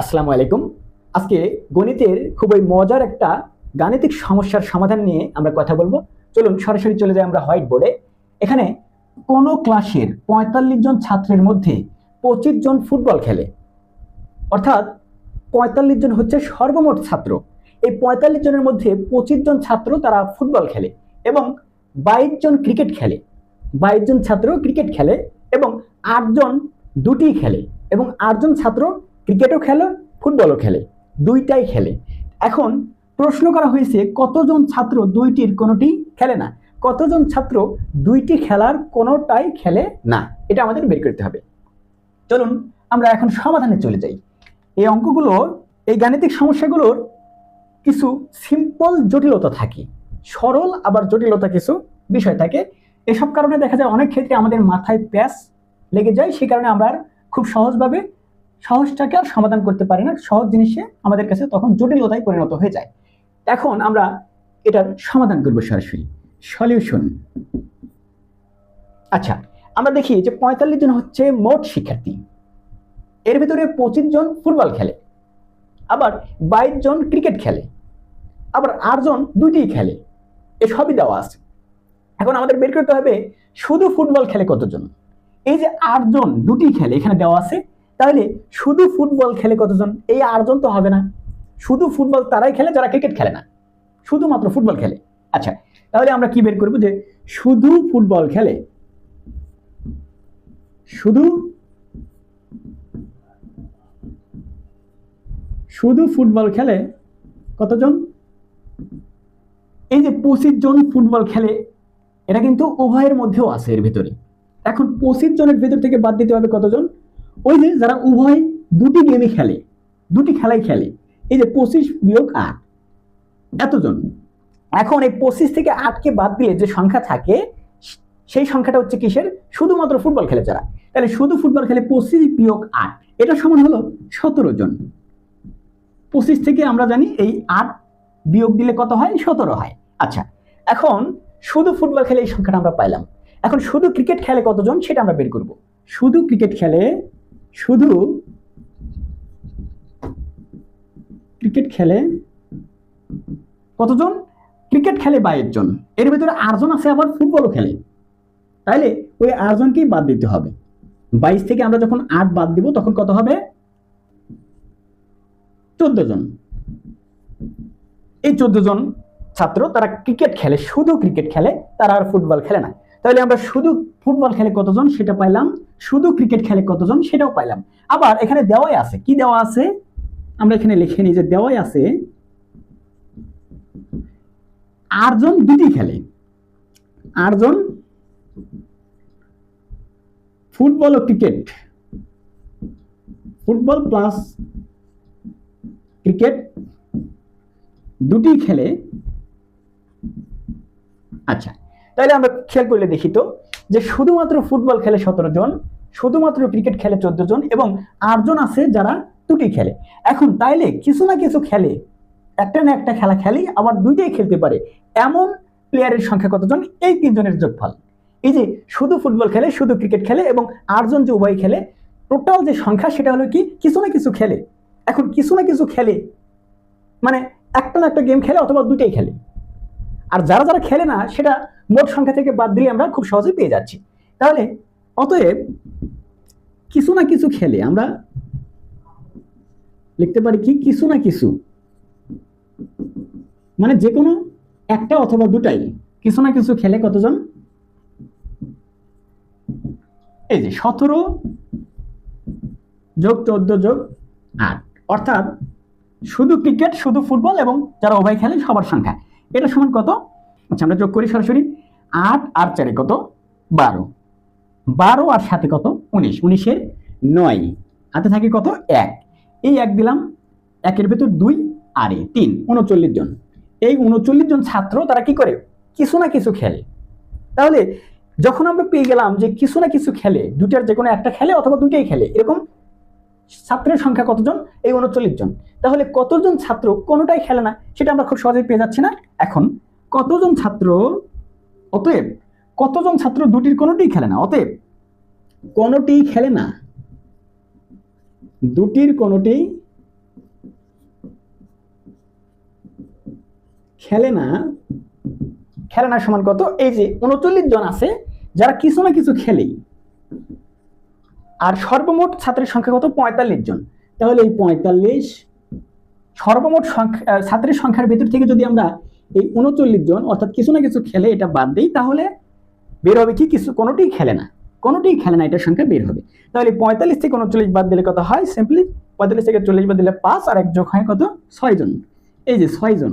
আসসালামু আলাইকুম। আজকে গণিতের খুবই মজার একটা গাণিতিক সমস্যার সমাধান নিয়ে আমরা কথা বলব। চলুন, সরাসরি চলে যাই আমরা হোয়াইট বোর্ডে। এখানে কোন ক্লাসের পঁয়তাল্লিশ জন ছাত্রের মধ্যে পঁচিশ জন ফুটবল খেলে। অর্থাৎ পঁয়তাল্লিশ জন হচ্ছে সর্বমোট ছাত্র। এই পঁয়তাল্লিশ জনের মধ্যে পঁচিশ জন ছাত্র তারা ফুটবল খেলে এবং বাইশ জন ক্রিকেট খেলে। বাইশ জন ছাত্র ক্রিকেট খেলে এবং আটজন দুটি খেলে এবং আটজন ছাত্র ক্রিকেটও খেলে, ফুটবলও খেলে, দুইটাই খেলে। এখন প্রশ্ন করা হয়েছে, কতজন ছাত্র দুইটির কোনোটি খেলে না? কতজন ছাত্র দুইটি খেলার কোনোটাই খেলে না? এটা আমাদের বের করতে হবে। চলুন, আমরা এখন সমাধানে চলে যাই। এই অঙ্কগুলোর এই গাণিতিক সমস্যাগুলোর কিছু সিম্পল জটিলতা থাকে। সরল, আবার জটিলতা কিছু বিষয় থাকে। এসব কারণে দেখা যায় অনেক ক্ষেত্রে আমাদের মাথায় প্যাস লেগে যায় সেই কারণে আমরা খুব সহজভাবে সহজটাকে আর সমাধান করতে পারি না, সহজ জিনিসে আমাদের কাছে তখন জটিলতায় পরিণত হয়ে যায়। এখন আমরা এটার সমাধান করব সরাসরি। সলিউশন আচ্ছা আমরা দেখি যে পঁয়তাল্লিশ জন হচ্ছে মোট শিক্ষার্থী। এর ভিতরে পঁচিশ জন ফুটবল খেলে, আবার বাইশ জন ক্রিকেট খেলে, আবার আটজন দুইটি খেলে এসবই দেওয়া আছে। এখন আমাদের বের করতে হবে শুধু ফুটবল খেলে কতজন? এই যে আটজন দুটি খেলে এখানে দেওয়া আছে তাহলে শুধু ফুটবল খেলে কতজন? এই আটজন তো হবে না। শুধু ফুটবল তারাই খেলে, যারা ক্রিকেট খেলে না। শুধুমাত্র ফুটবল খেলে। আচ্ছা তাহলে আমরা কি বের করব যে শুধু ফুটবল খেলে? শুধু শুধু ফুটবল খেলে কতজন? এই যে পঁচিশ জন ফুটবল খেলে, এটা কিন্তু উভয়ের মধ্যেও আছে এর ভিতরে। এখন পঁচিশ জনের ভেতর থেকে বাদ দিতে হবে কতজন? ওই যে যারা উভয় দুটি গেমই খেলে, দুটি খেলাই খেলে, এই যে পঁচিশ বিয়োগ আট, এতজন। এখন এই পঁচিশ থেকে আটকে বাদ দিলে যে সংখ্যা থাকে, সেই সংখ্যাটা হচ্ছে কিসের? শুধুমাত্র ফুটবল খেলে যারা। তাহলে শুধু ফুটবল খেলে পঁচিশ বিয়োগ আট এটা সমান হলো সতেরো জন। পঁচিশ থেকে আমরা জানি এই আট বিয়োগ দিলে কত হয়? সতেরো হয়। আচ্ছা এখন শুধু ফুটবল খেলে এই সংখ্যাটা আমরা পাইলাম। এখন শুধু ক্রিকেট খেলে কতজন? সেটা আমরা বের করব। শুধু ক্রিকেট খেলে শুধু ক্রিকেট খেলে কতজন? ক্রিকেট খেলে বাইশ জন। এর ভিতরে আটজন আছে আবার ফুটবলও খেলে। তাইলে ওই আটজনকেই বাদ দিতে হবে। বাইশ থেকে আমরা যখন আট বাদ দিব, তখন কত হবে? চোদ্দ জন। এই চোদ্দ জন ছাত্র, তারা ক্রিকেট খেলে, শুধু ক্রিকেট খেলে, তারা আর ফুটবল খেলে না। তাহলে আমরা শুধু ফুটবল খেলে কতজন সেটা পাইলাম, শুধু ক্রিকেট খেলে কতজন সেটাও পাইলাম। আবার এখানে দেওয়াই আছে। কি দেওয়া আছে? আমরা এখানে লিখে নিই যে দেওয়াই আছে, আটজন দুটি খেলে। আটজন ফুটবল ও ক্রিকেট। ফুটবল প্লাস ক্রিকেট দুটি খেলে। আচ্ছা তাহলে আমরা খেয়াল করলে দেখি তো যে শুধুমাত্র ফুটবল খেলে সতেরো জন, শুধুমাত্র ক্রিকেট খেলে চোদ্দ জন এবং আটজন আছে যারা দুটি খেলে। এখন তাইলে কিছু না কিছু খেলে, একটা না একটা খেলা খেলে আবার দুইটাই খেলতে পারে। এমন প্লেয়ারের সংখ্যা কতজন? এই তিনজনের যোগফল। এই যে শুধু ফুটবল খেলে, শুধু ক্রিকেট খেলে এবং আটজন যে উভয় খেলে, টোটাল যে সংখ্যা সেটা হলো কি? কিছু না কিছু খেলে। এখন কিছু না কিছু খেলে মানে একটা না একটা গেম খেলে অথবা দুটাই খেলে। আর যারা যারা খেলে না, সেটা মোট সংখ্যা থেকে বাদ দিলে আমরা খুব সহজে পেয়ে যাচ্ছি। তাহলে অতএব কিছু না কিছু খেলে আমরা লিখতে পারি কি? কিছু না কিছু। মানে যে কোনো একটা অথবা দুটাই। কিছু না কিছু খেলে কতজন? এই যে সতেরো যোগ চোদ্দ যোগ আট। অর্থাৎ শুধু ক্রিকেট, শুধু ফুটবল এবং যারা উভয় খেলে সবার সংখ্যা। এটা সমান কত? আচ্ছা আমরা যোগ করি সরাসরি। আট আর চারে কত? বারো। বারো আর সাথে কত? উনিশ। উনিশের নয়। হাতে থাকে কত? এক। এই এক দিলাম। একের ভেতর দুই আর তিন। উনচল্লিশ জন। এই উনচল্লিশ জন ছাত্র তারা কি করে? কিছু না কিছু খেলে। তাহলে যখন আমরা পেয়ে গেলাম যে কিছু না কিছু খেলে দুটার যে কোনো একটা খেলে অথবা দুইটাই খেলে, এরকম ছাত্রের সংখ্যা কতজন? এই উনচল্লিশ জন। তাহলে কতজন ছাত্র কোনোটাই খেলে না? সেটা আমরা খুব সহজেই পেয়ে যাচ্ছি না। এখন কতজন ছাত্র অতএব কতজন ছাত্র দুটির কোনোটি খেলে না? অতএব কোনোটি খেলে না। দুটির কোনোটি খেলে না। খেলে না সমান কত? এই যে উনচল্লিশ জন আছে, যারা কিছু না কিছু খেলেই। আর সর্বমোট ছাত্রের সংখ্যা কত? পঁয়তাল্লিশ জন। তাহলে এই পঁয়তাল্লিশ সর্বমোট সংখ্যা ছাত্রের সংখ্যার ভিতর থেকে যদি আমরা এই উনচল্লিশ জন অর্থাৎ কিছু না কিছু খেলে এটা বাদ দিই, তাহলে বের হবে কি? কিছু কোনোটিই খেলে না। কোনোটিই খেলে না, এটার সংখ্যা বের হবে। তাহলে পঁয়তাল্লিশ থেকে উনচল্লিশ বাদ দিলে কত হয়? সিম্পলি পঁয়তাল্লিশ থেকে চল্লিশ বাদ দিলে পাঁচ আর এক যোগ হয় কত? ছয় জন। এই যে ছয় জন,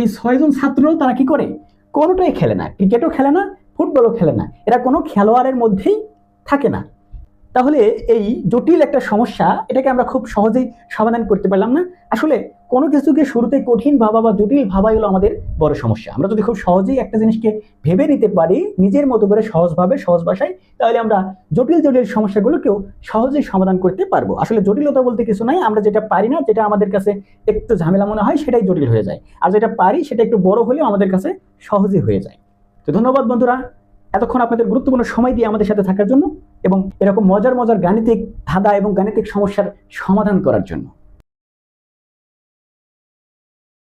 এই ছয়জন ছাত্র তারা কি করে? কোনোটাই খেলে না। ক্রিকেটও খেলে না, ফুটবলও খেলে না। এরা কোনো খেলোয়াড়ের মধ্যেই থাকে না। তাহলে এই জটিল একটা সমস্যা, এটাকে আমরা খুব সহজেই সমাধান করতে পারলাম না। আসলে কোনো কিছুকে শুরুতে কঠিন ভাবা বা জটিল ভাবাই হলো আমাদের বড় সমস্যা। আমরা যদি খুব সহজেই একটা জিনিসকে ভেবে নিতে পারি, নিজের মতো করে সহজভাবে, সহজ ভাষায়, তাহলে আমরা জটিল জটিল সমস্যাগুলোকেও সহজেই সমাধান করতে পারব। আসলে জটিলতা বলতে কিছু নাই, আমরা যেটা পারি না, যেটা আমাদের কাছে একটু ঝামেলা মনে হয়, সেটাই জটিল হয়ে যায়। আর যেটা পারি, সেটা একটু বড় হলেও আমাদের কাছে সহজই হয়ে যায়। তো ধন্যবাদ বন্ধুরা, এতক্ষণ আপনাদের গুরুত্বপূর্ণ সময় দিয়ে আমাদের সাথে থাকার জন্য এবং এরকম মজার মজার গাণিতিক ধাঁধা এবং গাণিতিক সমস্যার সমাধান করার জন্য।